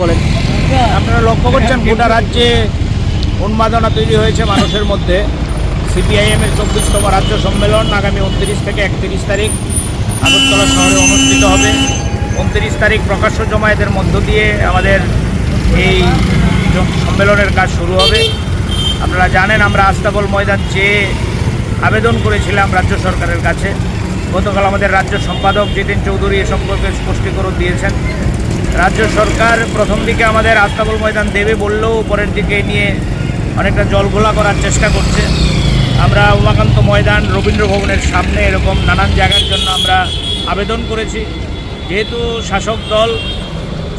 বলেন আপনারা লক্ষ্য করছেন, গোটা রাজ্যে উন্মাদনা তৈরি হয়েছে মানুষের মধ্যে। সিপিআইএম এর চব্বিশতম রাজ্য সম্মেলন আগামী উনত্রিশ থেকে একত্রিশ তারিখ আগরতলা শহরে অনুষ্ঠিত হবে। উনত্রিশ তারিখ প্রকাশ্য জমায়েতের মধ্য দিয়ে আমাদের এই সম্মেলনের কাজ শুরু হবে। আপনারা জানেন, আমরা আস্তাবল ময়দান চেয়ে আবেদন করেছিলাম রাজ্য সরকারের কাছে। গতকাল আমাদের রাজ্য সম্পাদক জিতেন চৌধুরী এ সম্পর্কে স্পষ্টীকরণ দিয়েছেন। রাজ্য সরকার প্রথম দিকে আমাদের আস্তাবল ময়দান দেবে বললেও পরের দিকে নিয়ে অনেকটা জলঘোলা করার চেষ্টা করছে। আমরা উমাকান্ত ময়দান রবীন্দ্র ভবনের সামনে এরকম নানান জায়গার জন্য আমরা আবেদন করেছি। যেহেতু শাসক দল,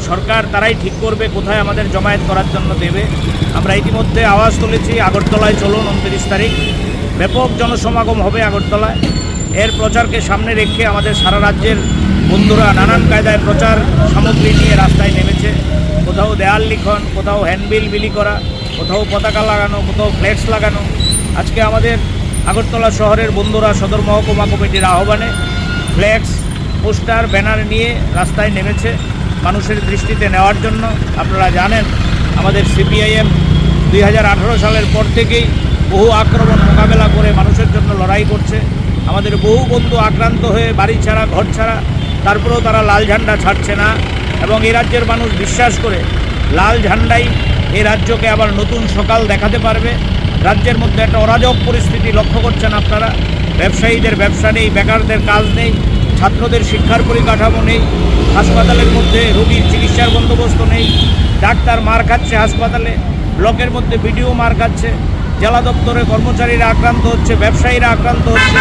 সরকার তারাই ঠিক করবে কোথায় আমাদের জমায়েত করার জন্য দেবে। আমরা ইতিমধ্যে আওয়াজ তুলেছি, আগরতলায় চলুন, উনত্রিশ তারিখ। ব্যাপক জনসমাগম হবে আগরতলায়। এর প্রচারকে সামনে রেখে আমাদের সারা রাজ্যের বন্ধুরা নানান কায়দায় প্রচার সামগ্রী নিয়ে রাস্তায় নেমেছে। কোথাও দেয়াল লিখন, কোথাও হ্যান্ডবিল বিলি করা, কোথাও পতাকা লাগানো, কোথাও ফ্লেক্স লাগানো। আজকে আমাদের আগরতলা শহরের বন্ধুরা সদর মহকুমা কমিটির আহ্বানে ফ্লেক্স পোস্টার, ব্যানার নিয়ে রাস্তায় নেমেছে মানুষের দৃষ্টিতে নেওয়ার জন্য। আপনারা জানেন, আমাদের সিপিআইএম দুই হাজার আঠেরো সালের পর থেকেই বহু আক্রমণ মোকাবেলা করে মানুষের জন্য লড়াই করছে। আমাদের বহু বন্ধু আক্রান্ত হয়ে বাড়ি ছাড়া, ঘর ছাড়া, তারপরেও তারা লাল ঝান্ডা ছাড়ছে না এবং এই রাজ্যের মানুষ বিশ্বাস করে লাল ঝান্ডাই এই রাজ্যকে আবার নতুন সকাল দেখাতে পারবে। রাজ্যের মধ্যে একটা অরাজক পরিস্থিতি লক্ষ্য করছেন আপনারা। ব্যবসায়ীদের ব্যবসা নেই, বেকারদের কাজ নেই ছাত্রদের শিক্ষার পরিকাঠামো নেই, হাসপাতালের মধ্যে রোগীর চিকিৎসার বন্দোবস্ত নেই, ডাক্তার মার খাচ্ছে হাসপাতালে, ব্লকের মধ্যে বিডিও মার খাচ্ছে, জেলা দপ্তরে কর্মচারীরা আক্রান্ত হচ্ছে, ব্যবসায়ীরা আক্রান্ত হচ্ছে,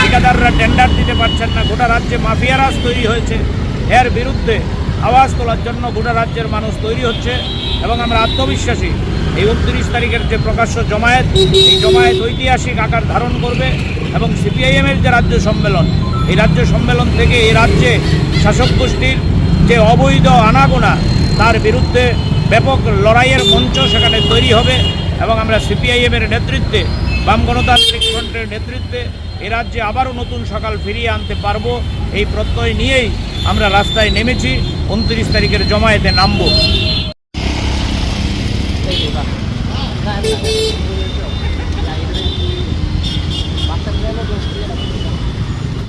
ঠিকাদাররা টেন্ডার দিতে পারছেন না, গোটা রাজ্যে মাফিয়া রাজ তৈরি হয়েছে। এর বিরুদ্ধে আওয়াজ তোলার জন্য গোটা রাজ্যের মানুষ তৈরি হচ্ছে এবং আমরা আত্মবিশ্বাসী। এই উনত্রিশ তারিখের যে প্রকাশ্য জমায়েত, এই জমায়েত ঐতিহাসিক আকার ধারণ করবে এবং সিপিআইএমের যে রাজ্য সম্মেলন এই রাজ্য সম্মেলন থেকে এই রাজ্যে শাসক গোষ্ঠীর যে অবৈধ আনাগোনা, তার বিরুদ্ধে ব্যাপক লড়াইয়ের মঞ্চ সেখানে তৈরি হবে এবং আমরা সিপিআইএমের নেতৃত্বে, বাম গণতান্ত্রিক ফ্রন্টের নেতৃত্বে এ রাজ্যে আবারও নতুন সকাল ফিরিয়ে আনতে পারব। এই প্রত্যয় নিয়েই আমরা রাস্তায় নেমেছি। উনত্রিশ তারিখের জমায়েতে নামব।